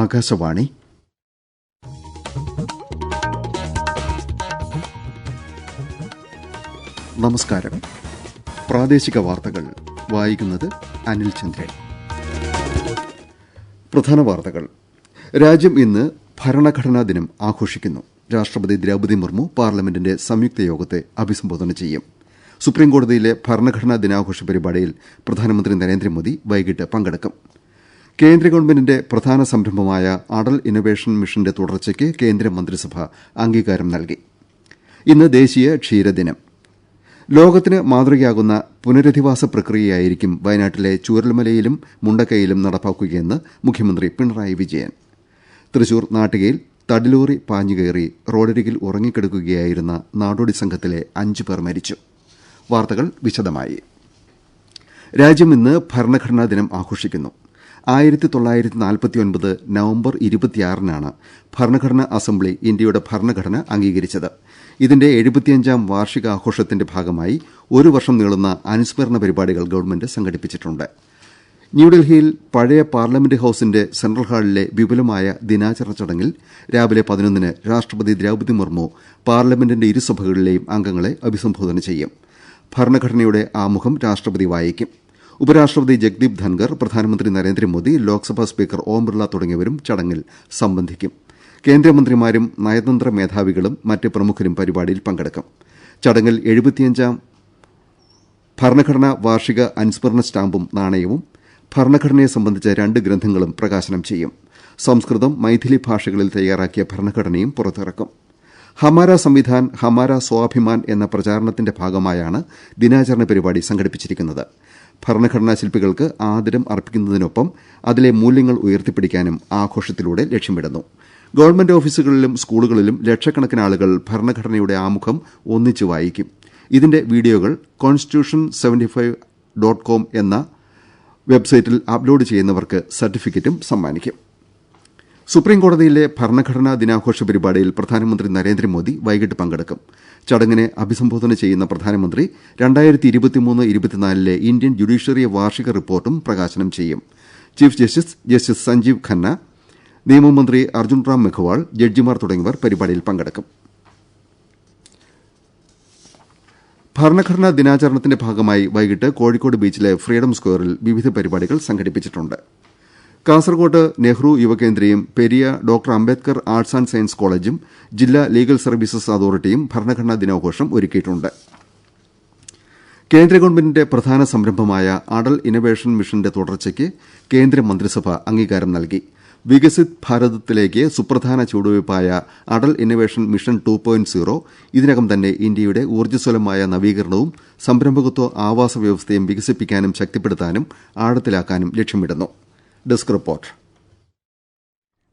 ആകാശവാണി. നമസ്കാരം. പ്രാദേശിക വാർത്തകൾ. വായിക്കുന്നത് അനിൽ ചന്ദ്രൻ. പ്രധാന വാർത്തകൾ. രാജ്യം ഇന്ന് ഭരണഘടനാ ദിനം ആഘോഷിക്കുന്നു. രാഷ്ട്രപതി ദ്രൗപദി മുർമു പാർലമെന്റിന്റെ സംയുക്ത യോഗത്തെ അഭിസംബോധന ചെയ്യും. സുപ്രീംകോടതിയിലെ ഭരണഘടനാ ദിനാഘോഷ പരിപാടിയിൽ പ്രധാനമന്ത്രി നരേന്ദ്രമോദി വൈകിട്ട് പങ്കെടുക്കും. കേന്ദ്ര ഗവൺമെന്റിന്റെ പ്രധാന സംരംഭമായ അടൽ ഇന്നൊവേഷൻ മിഷന്റെ തുടർച്ചയ്ക്ക് കേന്ദ്രമന്ത്രിസഭ അംഗീകാരം നൽകി. ഇന്ന് ദേശീയ ക്ഷീരദിനം. ലോകത്തിന് മാതൃകയാകുന്ന പുനരധിവാസ പ്രക്രിയയായിരിക്കും വയനാട്ടിലെ ചൂരൽമലയിലും മുണ്ടക്കയിലും നടപ്പാക്കുകയെന്ന് മുഖ്യമന്ത്രി പിണറായി വിജയൻ. തൃശൂർ നാട്ടികയിൽ തടിലോറി പാഞ്ഞുകയറി റോഡരികിൽ ഉറങ്ങിക്കിടക്കുകയായിരുന്ന നാടോടി സംഘത്തിലെ അഞ്ചു പേർ മരിച്ചു. വാർത്തകൾ വിശദമായി. രാജ്യം ഇന്ന് ഭരണഘടനാ ദിനം ആഘോഷിക്കുന്നു. ആയിരത്തി തൊള്ളായിരത്തി നാൽപ്പത്തിയൊൻപത് നവംബർ ഇരുപത്തിയാറിനാണ് ഭരണഘടനാ അസംബ്ലി ഇന്ത്യയുടെ ഭരണഘടന അംഗീകരിച്ചത്. ഇതിന്റെ എഴുപത്തിയഞ്ചാം വാർഷികാഘോഷത്തിന്റെ ഭാഗമായി ഒരു വർഷം നീളുന്ന അനുസ്മരണ പരിപാടികൾ ഗവൺമെന്റ് സംഘടിപ്പിച്ചിട്ടുണ്ട്. ന്യൂഡൽഹിയിൽ പഴയ പാർലമെന്റ് ഹൌസിന്റെ സെൻട്രൽ ഹാളിലെ വിപുലമായ ദിനാചരണ ചടങ്ങിൽ രാവിലെ പതിനൊന്നിന് രാഷ്ട്രപതി ദ്രൌപദി മുർമു പാർലമെന്റിന്റെ ഇരുസഭകളിലെയും അംഗങ്ങളെ അഭിസംബോധന ചെയ്യും. ഭരണഘടനയുടെ ആമുഖം രാഷ്ട്രപതി വായിക്കും. ഉപരാഷ്ട്രപതി ജഗ്ദീപ് ധൻഗർ പ്രധാനമന്ത്രി നരേന്ദ്രമോദി ലോക്സഭാ സ്പീക്കർ ഓം ബിർള തുടങ്ങിയവരും ചടങ്ങിൽ സംബന്ധിക്കും. കേന്ദ്രമന്ത്രിമാരും നയതന്ത്ര മേധാവികളും മറ്റ് പ്രമുഖരും പരിപാടിയിൽ പങ്കെടുക്കും. ചടങ്ങിൽ എഴുപത്തിയഞ്ചാം ഭരണഘടനാ വാർഷിക അനുസ്മരണ സ്റ്റാമ്പും നാണയവും ഭരണഘടനയെ സംബന്ധിച്ച രണ്ട് ഗ്രന്ഥങ്ങളും പ്രകാശനം ചെയ്യും. സംസ്കൃതം മൈഥിലി ഭാഷകളിൽ തയ്യാറാക്കിയ ഭരണഘടനയും പുറത്തിറക്കും. ഹമാര സംവിധാൻ ഹമാര സ്വാഭിമാൻ എന്ന പ്രചാരണത്തിന്റെ ഭാഗമായാണ് ദിനാചരണ പരിപാടി സംഘടിപ്പിച്ചിരിക്കുന്നത്. ഭരണഘടനാ ശില്പികൾക്ക് ആദരം അർപ്പിക്കുന്നതിനൊപ്പം അതിലെ മൂല്യങ്ങൾ ഉയർത്തിപ്പിടിക്കാനും ആഘോഷത്തിലൂടെ ലക്ഷ്യമിടുന്നു. ഗവൺമെന്റ് ഓഫീസുകളിലും സ്കൂളുകളിലും ലക്ഷക്കണക്കിന് ആളുകൾ ഭരണഘടനയുടെ ആമുഖം ഒന്നിച്ചു വായിക്കും. ഇതിന്റെ വീഡിയോകൾ constitution seventy five dot com എന്ന വെബ്സൈറ്റിൽ അപ്ലോഡ് ചെയ്യുന്നവർക്ക് സർട്ടിഫിക്കറ്റും സമ്മാനിക്കും. സുപ്രീംകോടതിയിലെ ഭരണഘടനാ ദിനാഘോഷ പരിപാടിയിൽ പ്രധാനമന്ത്രി നരേന്ദ്രമോദി വൈകിട്ട് പങ്കെടുക്കും. ചടങ്ങിനെ അഭിസംബോധന ചെയ്യുന്ന പ്രധാനമന്ത്രി രണ്ടായിരത്തി ഇന്ത്യൻ ജുഡീഷ്യറി വാർഷിക റിപ്പോർട്ടും പ്രകാശനം ചെയ്യും. Chief justice justice Sanjiv Khanna നിയമമന്ത്രി അർജുൻ റാം മെഘ്വാൾ ജഡ്ജിമാർ തുടങ്ങിയവർ പരിപാടിയിൽ പങ്കെടുക്കും. ഭരണഘടനാ ദിനാചരണത്തിന്റെ ഭാഗമായി വൈകിട്ട് കോഴിക്കോട് ബീച്ചിലെ ഫ്രീഡം സ്ക്വയറിൽ വിവിധ പരിപാടികൾ സംഘടിപ്പിച്ചിട്ടുണ്ട്. കാസർകോട്ട് Nehru യുവകേന്ദ്രയും Periya doctor Ambedkar arts and science കോളേജും ജില്ലാ ലീഗൽ സർവീസസ് അതോറിറ്റിയും ഭരണഘടനാ ദിനാഘോഷം ഒരുക്കിയിട്ടുണ്ട്. കേന്ദ്ര ഗവൺമെന്റിന്റെ പ്രധാന സംരംഭമായ അടൽ ഇന്നൊവേഷൻ മിഷന്റെ തുടർച്ചയ്ക്ക് കേന്ദ്ര മന്ത്രിസഭ അംഗീകാരം നൽകി. വികസിത് ഭാരതത്തിലേക്ക് സുപ്രധാന ചുവടുവയ്പായ Atal innovation mission two point zero ഇതിനകം തന്നെ ഇന്ത്യയുടെ ഊർജസ്വലമായ നവീകരണവും സംരംഭകത്വ ആവാസ വ്യവസ്ഥയും വികസിപ്പിക്കാനും ശക്തിപ്പെടുത്താനും ആഴത്തിലാക്കാനും ലക്ഷ്യമിടുന്നു. ഡെസ്ക് റിപ്പോർട്ട്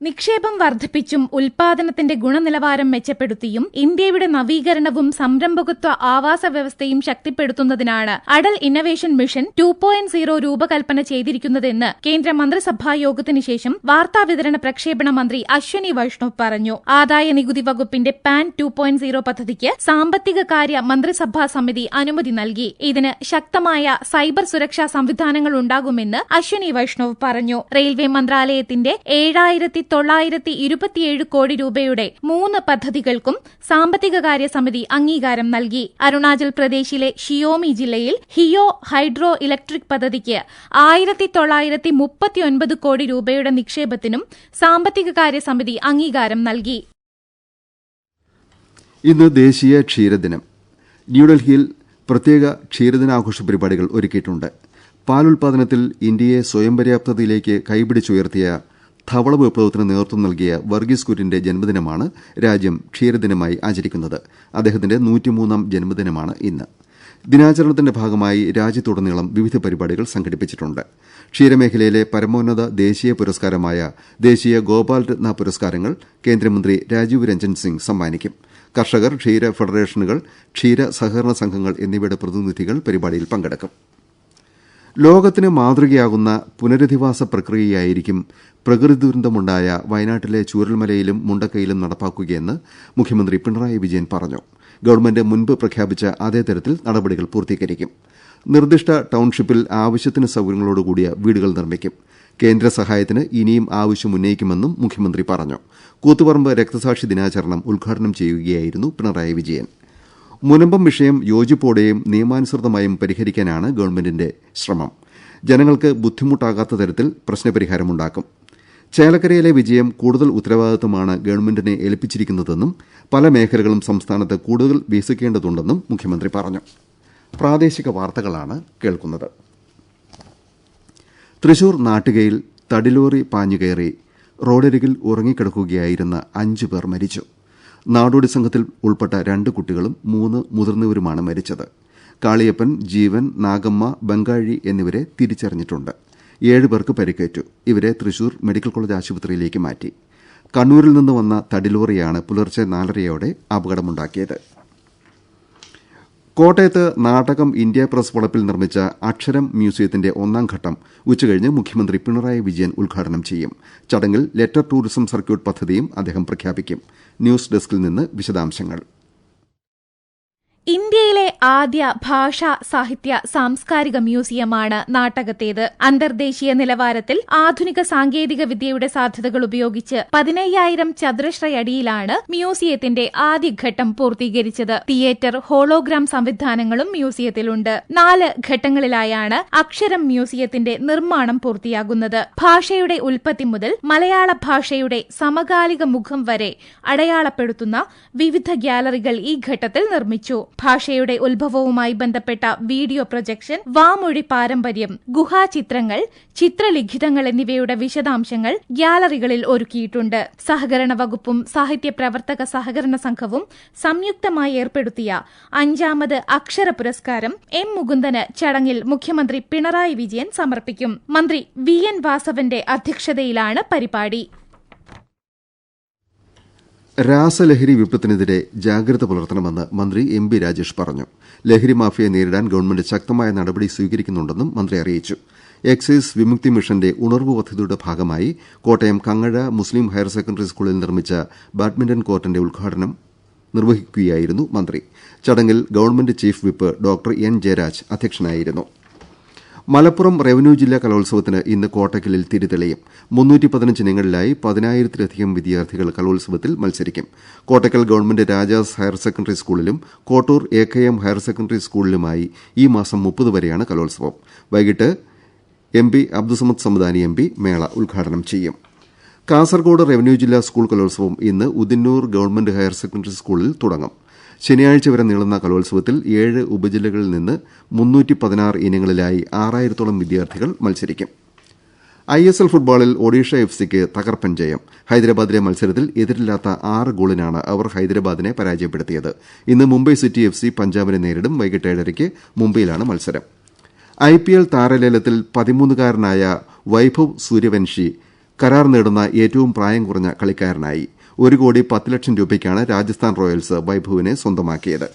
നിക്ഷേപം വർദ്ധിപ്പിച്ചും ഉൽപാദനത്തിന്റെ ഗുണനിലവാരം മെച്ചപ്പെടുത്തിയും ഇന്ത്യയുടെ നവീകരണവും സംരംഭകത്വ ആവാസ വ്യവസ്ഥയും ശക്തിപ്പെടുത്തുന്നതിനാണ് Atal innovation mission two point zero രൂപകൽപ്പന ചെയ്തിരിക്കുന്നതെന്ന് കേന്ദ്ര മന്ത്രിസഭാ യോഗത്തിന് ശേഷം വാർത്താവിതരണ പ്രക്ഷേപണ മന്ത്രി അശ്വനി വൈഷ്ണവ് പറഞ്ഞു. ആദായ നികുതി വകുപ്പിന്റെ പാൻ ടു പോയിന്റ് സീറോ പദ്ധതിക്ക് സാമ്പത്തിക കാര്യ മന്ത്രിസഭാ സമിതി അനുമതി നൽകി. ഇതിന് ശക്തമായ സൈബർ സുരക്ഷാ സംവിധാനങ്ങൾ ഉണ്ടാകുമെന്ന് അശ്വനി വൈഷ്ണവ് പറഞ്ഞു. റെയിൽവേ മന്ത്രാലയത്തിന്റെ ഏഴായിരത്തി തൊള്ളായിരത്തി ഇരുപത്തിയേഴ് കോടി രൂപയുടെ മൂന്ന് പദ്ധതികൾക്കും സാമ്പത്തിക കാര്യ സമിതി അംഗീകാരം നൽകി. അരുണാചൽ പ്രദേശിലെ ഷിയോമി ജില്ലയിൽ ഹിയോ ഹൈഡ്രോ ഇലക്ട്രിക് പദ്ധതിക്ക് ആയിരത്തി തൊള്ളായിരത്തി മുപ്പത്തിയൊൻപത് കോടി രൂപയുടെ നിക്ഷേപത്തിനും സാമ്പത്തിക കാര്യ സമിതി അംഗീകാരം നൽകി. ഇന്ന് ദേശീയ ക്ഷീരദിനം. ന്യൂഡൽഹിയിൽ പ്രത്യേക ക്ഷീരദിനാഘോഷ പരിപാടികൾ ഒരുക്കിയിട്ടുണ്ട്. പാലുൽപാദനത്തിൽ ഇന്ത്യയെ സ്വയം പര്യാപ്തതയിലേക്ക് കൈപിടിച്ചുയർത്തിയ ധവള വിപ്ലവത്തിന് നേതൃത്വം നൽകിയ വർഗീസ് കുര്യന്റെ ജന്മദിനമാണ് രാജ്യം ക്ഷീരദിനമായി ആചരിക്കുന്നത്. അദ്ദേഹത്തിന്റെ നൂറ്റിമൂന്നാം ജന്മദിനമാണ് ഇന്ന്. ദിനാചരണത്തിന്റെ ഭാഗമായി രാജ്യത്തുടനീളം വിവിധ പരിപാടികൾ സംഘടിപ്പിച്ചിട്ടുണ്ട്. ക്ഷീരമേഖലയിലെ പരമോന്നത ദേശീയ പുരസ്കാരമായ ദേശീയ ഗോപാൽ രത്ന പുരസ്കാരങ്ങൾ കേന്ദ്രമന്ത്രി രാജീവ് രഞ്ജൻ സിംഗ് സമ്മാനിക്കും. കർഷകർ ക്ഷീര ഫെഡറേഷനുകൾ ക്ഷീര സഹകരണ സംഘങ്ങൾ എന്നിവയുടെ പ്രതിനിധികൾ പരിപാടിയിൽ പങ്കെടുക്കും. ലോകത്തിന് മാതൃകയാകുന്ന പുനരധിവാസ പ്രക്രിയയായിരിക്കും പ്രകൃതി ദുരന്തമുണ്ടായ വയനാട്ടിലെ ചൂരൽമലയിലും മുണ്ടക്കയിലും നടപ്പാക്കുകയെന്ന് മുഖ്യമന്ത്രി പിണറായി വിജയൻ പറഞ്ഞു. ഗവൺമെന്റ് മുൻപ് പ്രഖ്യാപിച്ച അതേ തരത്തിൽ നടപടികൾ പൂർത്തീകരിക്കും. നിർദ്ദിഷ്ട ടൌൺഷിപ്പിൽ ആവശ്യത്തിന് സൌകര്യങ്ങളോടുകൂടിയ വീടുകൾ നിർമ്മിക്കും. കേന്ദ്ര സഹായത്തിന് ഇനിയും ആവശ്യം ഉന്നയിക്കുമെന്നും മുഖ്യമന്ത്രി പറഞ്ഞു. കൂത്തുപറമ്പ് രക്തസാക്ഷി ദിനാചരണം ഉദ്ഘാടനം ചെയ്യുകയായിരുന്നു പിണറായി വിജയൻ. മുനമ്പം വിഷയം യോജിപ്പോടെയും നിയമാനുസൃതമായും പരിഹരിക്കാനാണ് ഗവൺമെന്റിന്റെ ശ്രമം. ജനങ്ങൾക്ക് ബുദ്ധിമുട്ടാകാത്ത തരത്തിൽ പ്രശ്നപരിഹാരമുണ്ടാക്കും. ചേലക്കരയിലെ വിജയം കൂടുതൽ ഉത്തരവാദിത്തമാണ് ഗവൺമെന്റിനെ ഏൽപ്പിച്ചിരിക്കുന്നതെന്നും പല മേഖലകളും സംസ്ഥാനത്ത് കൂടുതൽ വികസിക്കേണ്ടതുണ്ടെന്നും മുഖ്യമന്ത്രി പറഞ്ഞു. പ്രാദേശിക വാർത്തകളാണ് കേൾക്കുന്നത്. തൃശൂർ നാട്ടുകയിൽ തടിലോറി പാഞ്ഞുകയറി റോഡരികിൽ ഉറങ്ങിക്കിടക്കുകയായിരുന്ന അഞ്ചു പേർ മരിച്ചു. നാടോടി സംഘത്തിൽ ഉൾപ്പെട്ട രണ്ട് കുട്ടികളും മൂന്ന് മുതിർന്നവരുമാണ് മരിച്ചത്. കാളിയപ്പൻ ജീവൻ നാഗമ്മ ബംഗാഴി എന്നിവരെ തിരിച്ചറിഞ്ഞിട്ടുണ്ട്. ഏഴുപേർക്ക് പരിക്കേറ്റു. ഇവരെ തൃശൂർ മെഡിക്കൽ കോളേജ് ആശുപത്രിയിലേക്ക് മാറ്റി. കണ്ണൂരിൽ നിന്ന് വന്ന തടിലോറിയാണ് പുലർച്ചെ നാലരയോടെ അപകടമുണ്ടാക്കിയത്. കോട്ടയത്ത് നാടകം ഇന്ത്യ പ്രസ് വളപ്പിൽ നിർമ്മിച്ച അക്ഷരം മ്യൂസിയത്തിന്റെ ഒന്നാം ഘട്ടം ഉച്ചകഴിഞ്ഞ് മുഖ്യമന്ത്രി പിണറായി വിജയൻ ഉദ്ഘാടനം ചെയ്യും. ചടങ്ങിൽ ലെറ്റർ ടൂറിസം സർക്യൂട്ട് പദ്ധതിയും അദ്ദേഹം പ്രഖ്യാപിക്കും. ന്യൂസ് ഡെസ്കിൽ നിന്ന് വിശദാംശങ്ങൾ ഇന്ത്യയിലെ ആദ്യ ഭാഷാ സാഹിത്യ സാംസ്കാരിക മ്യൂസിയമാണ് നാട്ടകത്തേത്. അന്തർദേശീയ നിലവാരത്തിൽ ആധുനിക സാങ്കേതിക വിദ്യയുടെ സാധ്യതകൾ ഉപയോഗിച്ച് പതിനയ്യായിരം ചതുരശ്രയടിയിലാണ് മ്യൂസിയത്തിന്റെ ആദ്യഘട്ടം പൂർത്തീകരിച്ചത്. തിയേറ്റർ ഹോളോഗ്രാം സംവിധാനങ്ങളും മ്യൂസിയത്തിലുണ്ട്. നാല് ഘട്ടങ്ങളിലായാണ് അക്ഷരം മ്യൂസിയത്തിന്റെ നിർമ്മാണം പൂർത്തിയാകുന്നത്. ഭാഷയുടെ ഉൽപ്പത്തി മുതൽ മലയാള ഭാഷയുടെ സമകാലിക മുഖം വരെ അടയാളപ്പെടുത്തുന്ന വിവിധ ഗ്യാലറികൾ ഈ ഘട്ടത്തിൽ നിർമ്മിച്ചു. ഭാഷയുടെ ഉത്ഭവവുമായി ബന്ധപ്പെട്ട വീഡിയോ പ്രൊജക്ഷൻ വാമൊഴി പാരമ്പര്യം ഗുഹാചിത്രങ്ങൾ ചിത്രലിഖിതങ്ങൾ എന്നിവയുടെ വിശദാംശങ്ങൾ ഗ്യാലറികളിൽ ഒരുക്കിയിട്ടുണ്ട്. സഹകരണ വകുപ്പും സാഹിത്യ പ്രവർത്തക സഹകരണ സംഘവും സംയുക്തമായി ഏർപ്പെടുത്തിയ അഞ്ചാമത് അക്ഷര പുരസ്കാരം എം മുകുന്ദന് ചടങ്ങിൽ മുഖ്യമന്ത്രി പിണറായി വിജയൻ സമർപ്പിക്കും. മന്ത്രി വി എൻ വാസവന്റെ അധ്യക്ഷതയിലാണ് പരിപാടി. രാസലഹരി വിപ്ലവത്തിനെതിരെ ജാഗ്രത പുലർത്തണമെന്ന് മന്ത്രി എം ബി രാജേഷ് പറഞ്ഞു. ലഹരി മാഫിയെ നേരിടാൻ ഗവൺമെന്റ് ശക്തമായ നടപടി സ്വീകരിക്കുന്നുണ്ടെന്നും മന്ത്രി അറിയിച്ചു. എക്സൈസ് വിമുക്തി മിഷന്റെ ഉണർവ് പദ്ധതിയുടെ ഭാഗമായി Kottayam Kangazha Muslim higher secondary സ്കൂളിൽ നിർമ്മിച്ച ബാഡ്മിന്റൺ കോർട്ടിന്റെ ഉദ്ഘാടനം നിർവഹിക്കുകയായിരുന്നു മന്ത്രി. ചടങ്ങിൽ government chief whip doctor N Jayaraj അധ്യക്ഷനായിരുന്നു. മലപ്പുറം റവന്യൂ ജില്ലാ കലോത്സവത്തിന് ഇന്ന് കോട്ടക്കലിൽ തിരിതെളിയും. മുന്നൂറ്റി പതിനഞ്ച് ഇനങ്ങളിലായി പതിനായിരത്തിലധികം വിദ്യാർത്ഥികൾ കലോത്സവത്തിൽ മത്സരിക്കും. Kottakkal government Rajas higher secondary സ്കൂളിലും Kottoor A K M higher secondary സ്കൂളിലുമായി ഈ മാസം മുപ്പത് വരെയാണ് കലോത്സവം. വൈകിട്ട് M P Abdussamad Samadani M P മേള ഉദ്ഘാടനം ചെയ്യും. കാസർഗോഡ് റവന്യൂ ജില്ലാ സ്കൂൾ കലോത്സവം ഇന്ന് ഉദിന്നൂർ ഗവൺമെന്റ് ഹയർ സെക്കൻഡറി സ്കൂളിൽ തുടങ്ങും. ശനിയാഴ്ച വരെ നീളുന്ന കലോത്സവത്തിൽ ഏഴ് ഉപജില്ലകളിൽ നിന്ന് മുന്നൂറ്റി പതിനാറ് ഇനങ്ങളിലായി ആറായിരത്തോളം വിദ്യാർത്ഥികൾ മത്സരിക്കും. ഐ എസ് എൽ ഫുട്ബോളിൽ ഒഡീഷ എഫ് സിക്ക് തകർപ്പൻ ജയം. ഹൈദരാബാദിലെ മത്സരത്തിൽ എതിരില്ലാത്ത ആറ് ഗോളിനാണ് അവർ ഹൈദരാബാദിനെ പരാജയപ്പെടുത്തിയത്. ഇന്ന് മുംബൈ സിറ്റി എഫ് സി പഞ്ചാബിനെ നേരിടും. വൈകിട്ട് ഏഴരയ്ക്ക് മുംബൈയിലാണ് മത്സരം. ഐ പി എൽ താരലേലത്തിൽ പതിമൂന്നുകാരനായ വൈഭവ് സൂര്യവൻഷി കരാർ നേടുന്ന ഏറ്റവും പ്രായം കുറഞ്ഞ കളിക്കാരനായി. ഒരു കോടി പത്ത് ലക്ഷം രൂപയ്ക്കാണ് രാജസ്ഥാൻ റോയൽസ് വൈഭവിനെ സ്വന്തമാക്കിയത്.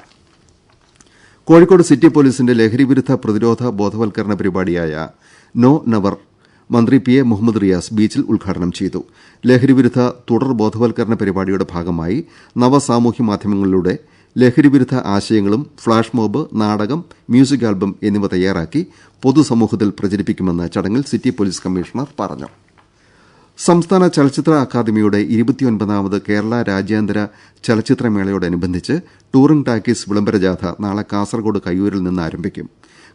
കോഴിക്കോട് സിറ്റി പോലീസിന്റെ ലഹരിവിരുദ്ധ പ്രതിരോധ ബോധവൽക്കരണ പരിപാടിയായ നോ നവർ മന്ത്രി പി എ മുഹമ്മദ് റിയാസ് ബീച്ചിൽ ഉദ്ഘാടനം ചെയ്തു. ലഹരിവിരുദ്ധ തുടർ ബോധവൽക്കരണ പരിപാടിയുടെ ഭാഗമായി നവസാമൂഹ്യ മാധ്യമങ്ങളിലൂടെ ലഹരിവിരുദ്ധ ആശയങ്ങളും ഫ്ളാഷ് മോബ് നാടകം മ്യൂസിക് ആൽബം എന്നിവ തയ്യാറാക്കി പൊതുസമൂഹത്തിൽ പ്രചരിപ്പിക്കുമെന്ന് ചടങ്ങിൽ സിറ്റി പോലീസ് കമ്മീഷണർ പറഞ്ഞു. സംസ്ഥാന ചലച്ചിത്ര അക്കാദമിയുടെ ഇരുപത്തിയൊൻപതാമത് കേരള രാജ്യാന്തര ചലച്ചിത്രമേളയോടനുബന്ധിച്ച് ടൂറിംഗ് ടാക്കീസ് വിളംബര ജാഥ നാളെ കാസർഗോഡ് കയ്യൂരിൽ നിന്ന് ആരംഭിക്കും.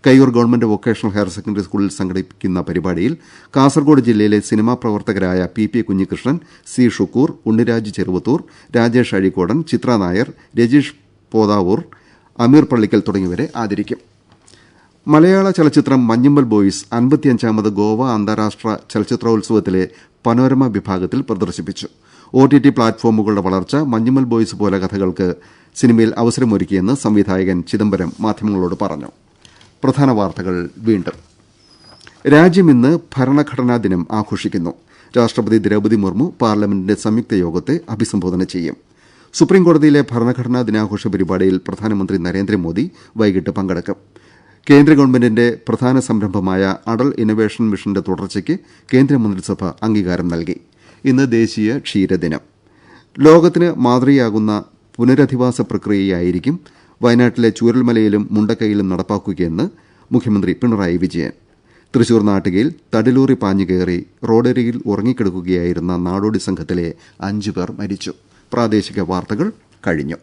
Kayyur government vocational higher secondary സ്കൂളിൽ സംഘടിപ്പിക്കുന്ന പരിപാടിയിൽ കാസർഗോഡ് ജില്ലയിലെ സിനിമാ പ്രവർത്തകരായ P P Kunhikrishnan C Shukkur Unniraj Cheruvathur Rajesh Azhikodan Chithra Nair Rajeesh Pothavoor Ameer Pallikkal തുടങ്ങിയവരെ ആദരിക്കും. മലയാള ചലച്ചിത്രം മഞ്ഞുമ്മൽ ബോയ്സ് അൻപത്തിയഞ്ചാമത് ഗോവ അന്താരാഷ്ട്ര ചലച്ചിത്രോത്സവത്തിലെ പനോരമ വിഭാഗത്തിൽ പ്രദർശിപ്പിച്ചു. ഒ ടി ടി പ്ലാറ്റ്ഫോമുകളുടെ വളർച്ച മഞ്ഞുമ്മൽ ബോയ്സ് പോലെ കഥകൾക്ക് സിനിമയിൽ അവസരമൊരുക്കിയെന്ന് സംവിധായകൻ ചിദംബരം മാധ്യമങ്ങളോട് പറഞ്ഞു. പ്രധാന വാർത്തകൾ വീണ്ടും. രാജ്യം ഇന്ന് ഭരണഘടനാ ദിനം ആഘോഷിക്കുന്നു. രാഷ്ട്രപതി ദ്രൌപദി മുർമു പാർലമെന്റിന്റെ സംയുക്ത യോഗത്തെ അഭിസംബോധന ചെയ്യും. സുപ്രീംകോടതിയിലെ ഭരണഘടനാ ദിനാഘോഷ പരിപാടിയിൽ പ്രധാനമന്ത്രി നരേന്ദ്രമോദി വൈകിട്ട് പങ്കെടുക്കും. കേന്ദ്ര ഗവൺമെന്റിന്റെ പ്രധാന സംരംഭമായ അടൽ ഇന്നൊവേഷൻ മിഷന്റെ തുടർച്ചയ്ക്ക് കേന്ദ്രമന്ത്രിസഭ അംഗീകാരം നൽകി. ഇന്ന് ദേശീയ ക്ഷീരദിനം. ലോകത്തിന് മാതൃകയാകുന്ന പുനരധിവാസ പ്രക്രിയയായിരിക്കും വയനാട്ടിലെ ചൂരൽമലയിലും മുണ്ടക്കയിലും നടപ്പാക്കുകയെന്ന് മുഖ്യമന്ത്രി പിണറായി വിജയൻ. തൃശൂർ നാട്ടികയിൽ തടിലൂറി പാഞ്ഞുകയറി റോഡരികിൽ ഉറങ്ങിക്കിടക്കുകയായിരുന്ന നാടോടി സംഘത്തിലെ അഞ്ചുപേർ മരിച്ചു. പ്രാദേശിക വാർത്തകൾ കഴിഞ്ഞു.